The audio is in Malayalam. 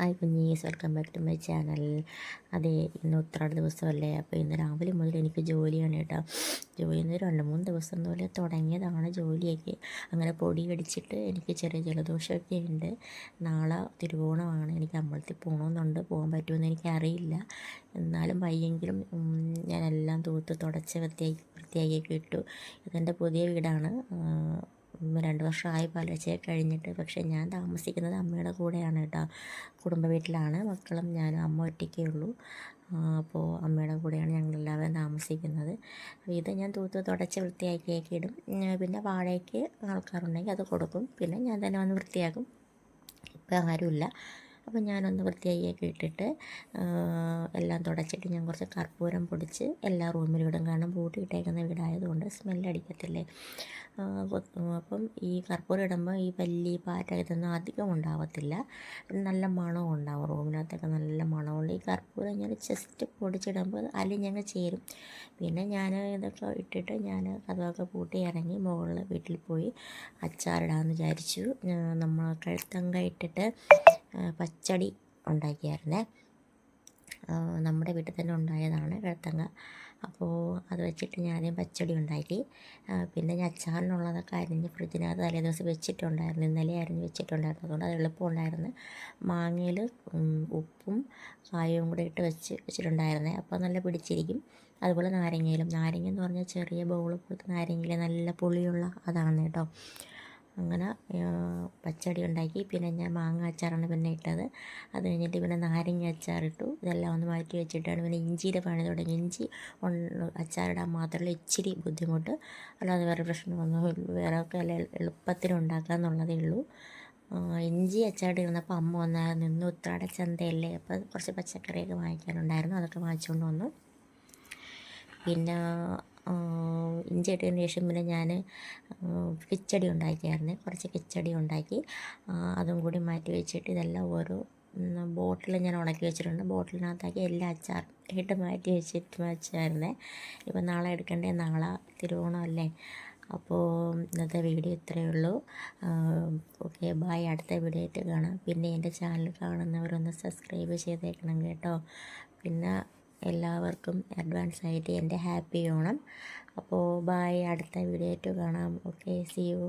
Hi കുഞ്ഞീസ് welcome back to my channel അതെ ഇന്ന് ഉത്രാട ദിവസമല്ലേ? അപ്പോൾ ഇന്ന് രാവിലെ മുതൽ എനിക്ക് ജോലിയാണ് കേട്ടോ. ജോലി ഇന്ന് രണ്ട് മൂന്ന് ദിവസം പോലെ തുടങ്ങിയതാണ് ജോലിയൊക്കെ. അങ്ങനെ പൊടി അടിച്ചിട്ട് എനിക്ക് ചെറിയ ജലദോഷമൊക്കെ ഉണ്ട്. നാളെ തിരുവോണമാണ്. എനിക്ക് അമ്പലത്തിൽ പോകണമെന്നുണ്ട്. പോകാൻ പറ്റുമെന്ന് എനിക്കറിയില്ല. എന്നാലും വയ്യെങ്കിലും ഞാനെല്ലാം തൂത്ത് തുടച്ച് വൃത്തിയാക്കി വൃത്തിയാക്കിയൊക്കെ ഇട്ടു. ഇതെന്റെ പുതിയ വീടാണ്. രണ്ട് വർഷമായി പാലുവച്ചേ കഴിഞ്ഞിട്ട് പക്ഷേ ഞാൻ താമസിക്കുന്നത് അമ്മയുടെ കൂടെയാണ് കേട്ടോ. കുടുംബ വീട്ടിലാണ്. മക്കളും ഞാനും അമ്മ ഒറ്റയ്ക്കേ ഉള്ളൂ. അപ്പോൾ അമ്മയുടെ കൂടെയാണ് ഞങ്ങളെല്ലാവരും താമസിക്കുന്നത്. ഇത് ഞാൻ തൂത്ത് തുടച്ച് വൃത്തിയാക്കിയൊക്കെ ഇടും. പിന്നെ വാഴയ്ക്ക് ആൾക്കാരുണ്ടെങ്കിൽ അത് കൊടുക്കും. പിന്നെ ഞാൻ തന്നെ വന്ന് വൃത്തിയാക്കും. ഇപ്പം ആരുമില്ല. അപ്പോൾ ഞാനൊന്ന് വൃത്തിയാക്കി ഇട്ടിട്ട് എല്ലാം തുടച്ചിട്ട് ഞാൻ കുറച്ച് കർപ്പൂരം പൊടിച്ച് എല്ലാ റൂമിലും ഇടും. കാരണം പൂട്ടിയിട്ടേക്കുന്ന വീടായതുകൊണ്ട് സ്മെല്ലടിക്കത്തില്ലേ അപ്പം ഈ കർപ്പൂരം ഇടുമ്പോൾ ഈ പല്ലി പാറ്റ ഇതൊന്നും അധികം ഉണ്ടാവത്തില്ല. നല്ല മണവും ഉണ്ടാവും റൂമിനകത്തൊക്കെ നല്ല മണമുണ്ട് ഈ കർപ്പൂരം ഞാൻ ജസ്റ്റ് പൊടിച്ചിടുമ്പോൾ അലിഞ്ഞങ്ങ് ചേരും. പിന്നെ ഞാൻ ഇതൊക്കെ ഇട്ടിട്ട് ഞാൻ കഥകളൊക്കെ പൂട്ടി ഇറങ്ങി മുകളിൽ വീട്ടിൽ പോയി അച്ചാറിടാമെന്ന് വിചാരിച്ചു. നമ്മൾ കഴുത്തങ്ക ഇട്ടിട്ട് പച്ചടി ഉണ്ടാക്കിയായിരുന്നേ. നമ്മുടെ വീട്ടിൽ തന്നെ ഉണ്ടായതാണ് കിഴത്തങ്ങ അപ്പോൾ അത് വെച്ചിട്ട് ഞാൻ പച്ചടി ഉണ്ടാക്കി. പിന്നെ ഞാൻ അച്ചാറിനുള്ളതൊക്കെ അരിഞ്ഞ് ഫ്രിഡ്ജിനകത്ത് തലേ ദിവസം വെച്ചിട്ടുണ്ടായിരുന്നു. ഇന്നലെ അരിഞ്ഞ് വെച്ചിട്ടുണ്ടായിരുന്നു. അതുകൊണ്ട് അത് എളുപ്പമുണ്ടായിരുന്നു. മാങ്ങയിൽ ഉപ്പും കായവും കൂടെ ഇട്ട് വെച്ച് വെച്ചിട്ടുണ്ടായിരുന്നേ. അപ്പോൾ നല്ല പിടിച്ചിരിക്കും. അതുപോലെ നാരങ്ങയിലും. നാരങ്ങ എന്ന് പറഞ്ഞാൽ ചെറിയ ബൗൾ പോലത്തെ നാരങ്ങയിൽ നല്ല പുളിയുള്ള അതാണ് കേട്ടോ. അങ്ങനെ പച്ചടി ഉണ്ടാക്കി. പിന്നെ ഞാൻ മാങ്ങ അച്ചാറാണ് പിന്നെ ഇട്ടത്. അത് കഴിഞ്ഞിട്ട് പിന്നെ നാരങ്ങ അച്ചാറിട്ടു ഇതെല്ലാം ഒന്ന് മാറ്റി വെച്ചിട്ടാണ് പിന്നെ ഇഞ്ചിയുടെ പണി തുടങ്ങി. ഇഞ്ചി അച്ചാറിടാൻ മാത്രമല്ല ഇച്ചിരി ബുദ്ധിമുട്ട്. അല്ലാതെ വേറെ പ്രശ്നമൊന്നും വേറെ ഒക്കെ അല്ല എളുപ്പത്തിൽ ഉണ്ടാക്കുക എന്നുള്ളതേ ഉള്ളൂ. ഇഞ്ചി അച്ചാറിട്ട് ഇരുന്നപ്പോൾ അമ്മ വന്നായിരുന്നു ഇന്ന് ഉത്രാട ചന്തയല്ലേ? അപ്പോൾ കുറച്ച് പച്ചക്കറിയൊക്കെ വാങ്ങിക്കാനുണ്ടായിരുന്നു. അതൊക്കെ വാങ്ങിച്ചുകൊണ്ട് വന്നു. പിന്നെ ഇഞ്ചി ഇട്ടതിന് ശേഷം പിന്നെ ഞാൻ കിച്ചടി ഉണ്ടാക്കിയായിരുന്നു. കുറച്ച് കിച്ചടി ഉണ്ടാക്കി അതും കൂടി മാറ്റി വെച്ചിട്ട് ഇതെല്ലാം ഓരോ ബോട്ടിൽ ഞാൻ ഉണക്കി വെച്ചിട്ടുണ്ട്. ബോട്ടിലിനകത്താക്കി എല്ലാ അച്ചാർ ഇട്ട് മാറ്റി വെച്ചിട്ട് വെച്ചായിരുന്നേ. ഇപ്പം നാളെ എടുക്കണ്ടേ? നാളെ തിരുവോണമല്ലേ അപ്പോൾ ഇന്നത്തെ വീഡിയോ ഇത്രയേ ഉള്ളൂ. Okay bye. അടുത്ത വീഡിയോ ആയിട്ട് കാണാം. പിന്നെ എന്റെ ചാനൽ കാണുന്നവരൊന്ന് സബ്സ്ക്രൈബ് ചെയ്തേക്കണം കേട്ടോ. പിന്നെ എല്ലാവർക്കും അഡ്വാൻസ് ആയിട്ട് എന്റെ ഹാപ്പി ഓണം. അപ്പോൾ ബായ് അടുത്ത വീഡിയോ ആയിട്ട് കാണാം. Okay C U